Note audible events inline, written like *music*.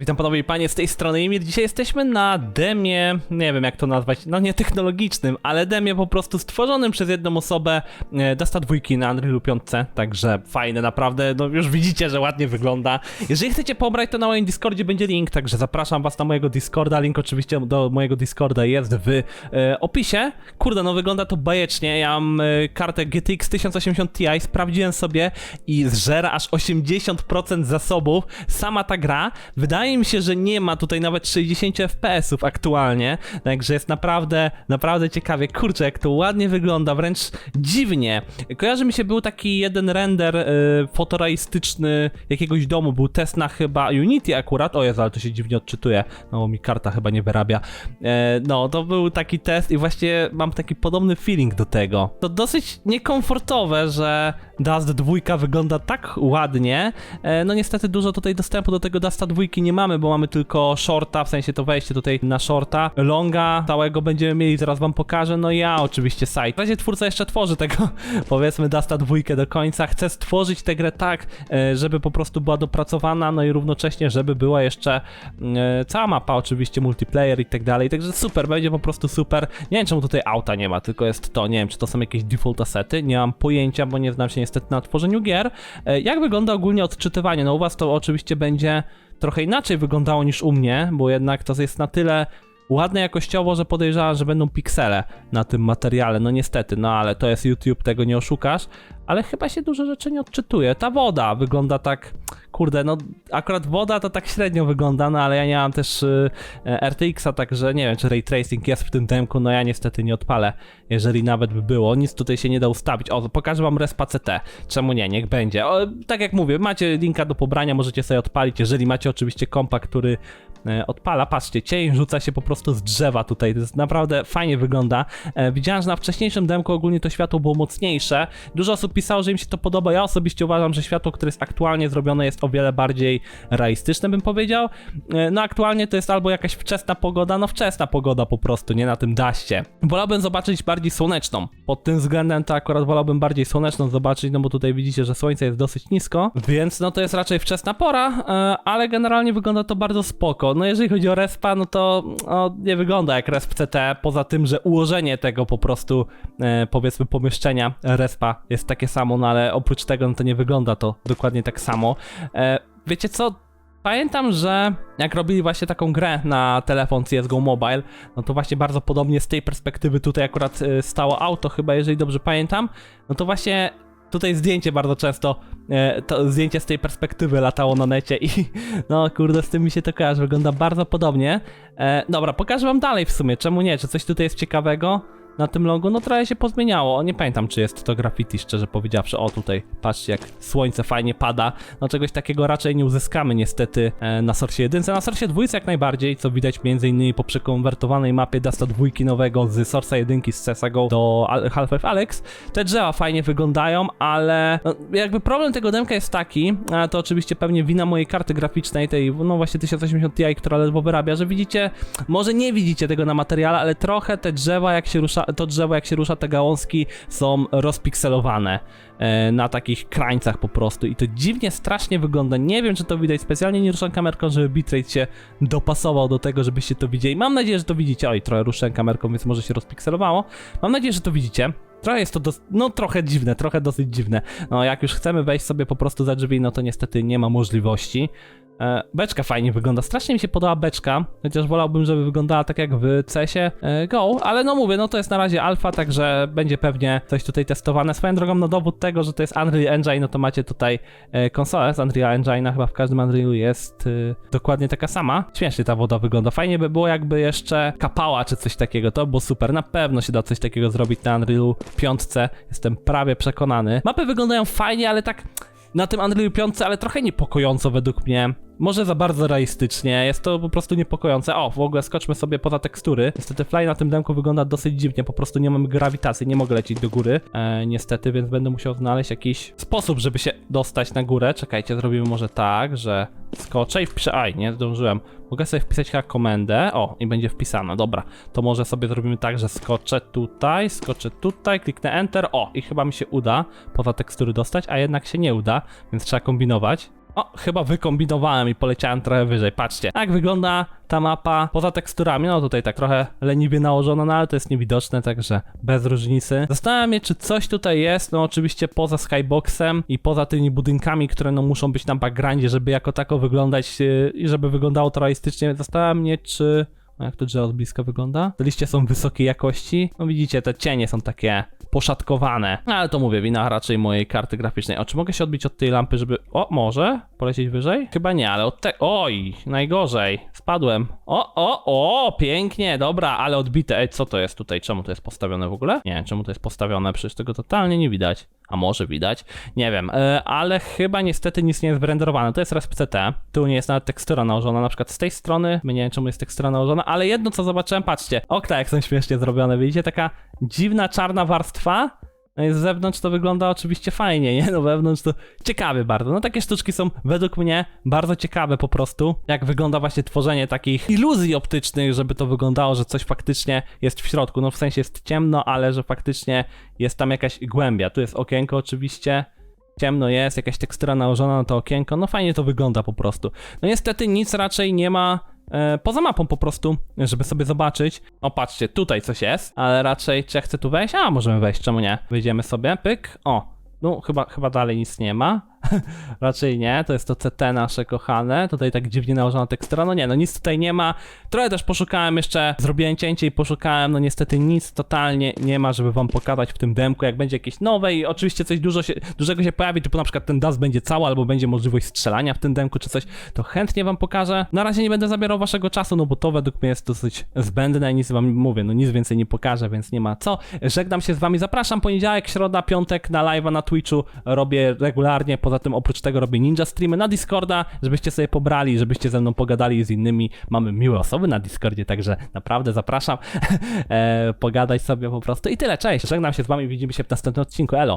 Witam panowie i panie z tej strony Emir. Dzisiaj jesteśmy na demie, nie wiem jak to nazwać, no nie technologicznym, ale demie po prostu stworzonym przez jedną osobę e, Dasta dwójki na Unrealu 5, także fajne naprawdę, no już widzicie, że ładnie wygląda. Jeżeli chcecie pobrać to na moim Discordzie będzie link, także zapraszam was na mojego Discorda, link oczywiście do mojego Discorda jest w e, opisie. Kurde, no wygląda to bajecznie, ja mam e, kartę GTX 1080 Ti, sprawdziłem sobie i zżera aż 80% zasobów sama ta gra. Wydaje mi się, że nie ma tutaj nawet 60 FPS-ów aktualnie, także jest naprawdę, naprawdę ciekawie. Kurczę, jak to ładnie wygląda, wręcz dziwnie. Kojarzy mi się, był taki jeden render y, fotorealistyczny jakiegoś domu, był test na chyba Unity akurat, o Jezu, ale to się dziwnie odczytuje, no bo mi karta chyba nie wyrabia. E, no, to był taki test i właśnie mam taki podobny feeling do tego. To dosyć niekomfortowe, że Dust 2 wygląda tak ładnie. E, no niestety dużo tutaj dostępu do tego Dusta 2 nie mamy, bo mamy tylko shorta, w sensie to wejście tutaj na shorta. Longa całego będziemy mieli, zaraz wam pokażę. No ja oczywiście site. W razie twórca jeszcze tworzy tego, *laughs* powiedzmy Dusta 2 do końca. Chce stworzyć tę grę tak, e, żeby po prostu była dopracowana, no i równocześnie, żeby była jeszcze e, cała mapa, oczywiście multiplayer i tak dalej. Także super, będzie po prostu super. Nie wiem czemu tutaj auta nie ma, tylko jest to, nie wiem czy to są jakieś default asety, nie mam pojęcia, bo nie znam się niestety na tworzeniu gier. E, Jak wygląda ogólnie odczytywanie? No u was to oczywiście będzie trochę inaczej wyglądało niż u mnie, bo jednak to jest na tyle ładne jakościowo, że podejrzewam, że będą piksele na tym materiale. No niestety, no ale to jest YouTube, tego nie oszukasz. Ale chyba się dużo rzeczy nie odczytuje. Ta woda wygląda tak, kurde, no akurat woda to tak średnio wygląda, no ale ja nie mam też y, e, RTX-a, także nie wiem, czy ray tracing jest w tym demku, no ja niestety nie odpalę, jeżeli nawet by było. Nic tutaj się nie da ustawić. O, pokażę wam respa CT. Czemu nie? Niech będzie. O, tak jak mówię, macie linka do pobrania, możecie sobie odpalić, jeżeli macie oczywiście kompa, który e, odpala. Patrzcie, cień rzuca się po prostu z drzewa tutaj. To jest naprawdę fajnie wygląda. E, widziałem, że na wcześniejszym demku ogólnie to światło było mocniejsze. Dużo osób pisało, że im się to podoba. Ja osobiście uważam, że światło, które jest aktualnie zrobione, jest o wiele bardziej realistyczne, bym powiedział. E, no aktualnie to jest albo jakaś wczesna pogoda, no wczesna pogoda po prostu, nie na tym daście. Wolałbym zobaczyć bardziej słoneczną. Pod tym względem to akurat wolałbym bardziej słoneczną zobaczyć, no bo tutaj widzicie, że słońce jest dosyć nisko, więc no to jest raczej wczesna pora, e, ale generalnie wygląda to bardzo spoko. No jeżeli chodzi o respa, no to o, nie wygląda jak resp CT, poza tym, że ułożenie tego po prostu, e, powiedzmy, pomieszczenia respa jest takie samo, no ale oprócz tego, no to nie wygląda to dokładnie tak samo. E, wiecie co? Pamiętam, że jak robili właśnie taką grę na telefon CSGO Mobile, no to właśnie bardzo podobnie z tej perspektywy tutaj akurat y, stało auto, chyba jeżeli dobrze pamiętam, no to właśnie tutaj zdjęcie bardzo często, e, to zdjęcie z tej perspektywy latało na necie i *laughs* no kurde, z tym mi się to kojarzy, wygląda bardzo podobnie. E, dobra, pokażę wam dalej w sumie, czemu nie, czy coś tutaj jest ciekawego? Na tym logo, no trochę się pozmieniało. Nie pamiętam, czy jest to graffiti, szczerze powiedziawszy. O, tutaj, patrzcie, jak słońce fajnie pada. No czegoś takiego raczej nie uzyskamy niestety e, na Source 1. Na Source 2 jak najbardziej, co widać m.in. po przekonwertowanej mapie Dasta 2 nowego z Source 1 z CSGO do Al- Half-Life Alex. Te drzewa fajnie wyglądają, ale no, jakby problem tego demka jest taki, a to oczywiście pewnie wina mojej karty graficznej, tej no właśnie 1080 Ti, która ledwo wyrabia, że widzicie, może nie widzicie tego na materiale, ale trochę te drzewa jak się rusza, to drzewo jak się rusza, te gałązki są rozpikselowane e, na takich krańcach po prostu i to dziwnie strasznie wygląda. Nie wiem, czy to widać, specjalnie nie ruszam kamerką, żeby bitrate się dopasował do tego, żebyście to widzieli. Mam nadzieję, że to widzicie. Oj, trochę ruszałem kamerką, więc może się rozpikselowało. Mam nadzieję, że to widzicie. Trochę jest to, dos- no trochę dziwne, trochę dosyć dziwne. No jak już chcemy wejść sobie po prostu za drzwi, no to niestety nie ma możliwości. E, beczka fajnie wygląda, strasznie mi się podoba beczka, chociaż wolałbym, żeby wyglądała tak jak w CESie e, Go, ale no mówię, no to jest na razie alfa, także będzie pewnie coś tutaj testowane. Swoją drogą, no dowód tego, że to jest Unreal Engine, no to macie tutaj e, konsolę z Unreal Engine'a, chyba w każdym Unrealu jest dokładnie taka sama. Śmiesznie ta woda wygląda, fajnie by było jakby jeszcze kapała czy coś takiego, to by było super, na pewno się da coś takiego zrobić na Unrealu 5, jestem prawie przekonany. Mapy wyglądają fajnie, ale tak na tym Unreal 5, ale trochę niepokojąco według mnie. Może za bardzo realistycznie, jest to po prostu niepokojące. O, w ogóle skoczmy sobie poza tekstury. Niestety fly na tym demku wygląda dosyć dziwnie, po prostu nie mamy grawitacji, nie mogę lecieć do góry. E, niestety, więc będę musiał znaleźć jakiś sposób, żeby się dostać na górę. Czekajcie, zrobimy może tak, że skoczę i wpiszę... Aj, nie zdążyłem. Mogę sobie wpisać chyba komendę. O, i będzie wpisane, dobra. To może sobie zrobimy tak, że skoczę tutaj, skoczę tutaj, kliknę Enter. O, i chyba mi się uda poza tekstury dostać, a jednak się nie uda, więc trzeba kombinować. O, chyba wykombinowałem i poleciałem trochę wyżej. Patrzcie, jak wygląda ta mapa poza teksturami. No tutaj tak trochę leniwie nałożono, no ale to jest niewidoczne, także bez różnicy. Zastanawiam się, czy coś tutaj jest, no oczywiście poza skyboxem i poza tymi budynkami, które no muszą być na backgroundzie, żeby jako tako wyglądać yy, i żeby wyglądało to realistycznie. Zastanawiam mnie, czy... Jak to drzewo z bliska wygląda? Te liście są wysokiej jakości. No widzicie, te cienie są takie poszatkowane. No, ale to mówię, wina raczej mojej karty graficznej. O, czy mogę się odbić od tej lampy, żeby... O, może? Polecieć wyżej? Chyba nie, ale od te... Oj, najgorzej. Spadłem. O, o, o, pięknie, dobra, ale odbite. Ej, co to jest tutaj? Czemu to jest postawione w ogóle? Nie czemu to jest postawione, przecież tego totalnie nie widać. A może widać? Nie wiem, e, ale chyba niestety nic nie jest wyrenderowane. To jest RSPCT. Tu nie jest nawet tekstura nałożona, na przykład z tej strony. My nie wiem, czemu jest tekstura nałożona, ale jedno co zobaczyłem, patrzcie. Okna jak są śmiesznie zrobione, widzicie? Taka dziwna czarna warstwa. No i z zewnątrz to wygląda oczywiście fajnie, nie? No wewnątrz to ciekawe bardzo. No takie sztuczki są według mnie bardzo ciekawe po prostu. Jak wygląda właśnie tworzenie takich iluzji optycznych, żeby to wyglądało, że coś faktycznie jest w środku. No w sensie jest ciemno, ale że faktycznie jest tam jakaś głębia. Tu jest okienko oczywiście. Ciemno jest, jakaś tekstura nałożona na to okienko. No fajnie to wygląda po prostu. No niestety nic raczej nie ma e, poza mapą po prostu, żeby sobie zobaczyć. O, patrzcie, tutaj coś jest, ale raczej czy ja chcę tu wejść? A, możemy wejść, czemu nie? Wyjdziemy sobie, pyk, o. No, chyba, chyba dalej nic nie ma. *laughs* Raczej nie, to jest to CT nasze kochane. Tutaj tak dziwnie nałożona tekstura. No nie, no nic tutaj nie ma. Trochę też poszukałem jeszcze, zrobiłem cięcie i poszukałem, no niestety nic totalnie nie ma, żeby wam pokazać w tym demku. Jak będzie jakieś nowe i oczywiście coś dużo się, dużego się pojawi, typu na przykład ten DAS będzie cały, albo będzie możliwość strzelania w tym demku czy coś, to chętnie wam pokażę. Na razie nie będę zabierał waszego czasu, no bo to według mnie jest dosyć zbędne i nic wam mówię, no nic więcej nie pokażę, więc nie ma co. Żegnam się z wami, zapraszam poniedziałek, środa, piątek na live'a na Twitchu robię regularnie, poza tym oprócz tego robię ninja streamy na Discorda, żebyście sobie pobrali, żebyście ze mną pogadali z innymi. Mamy miłe osoby na Discordzie, także naprawdę zapraszam *laughs* e, pogadać sobie po prostu. I tyle, cześć, żegnam się z wami, widzimy się w następnym odcinku, elo.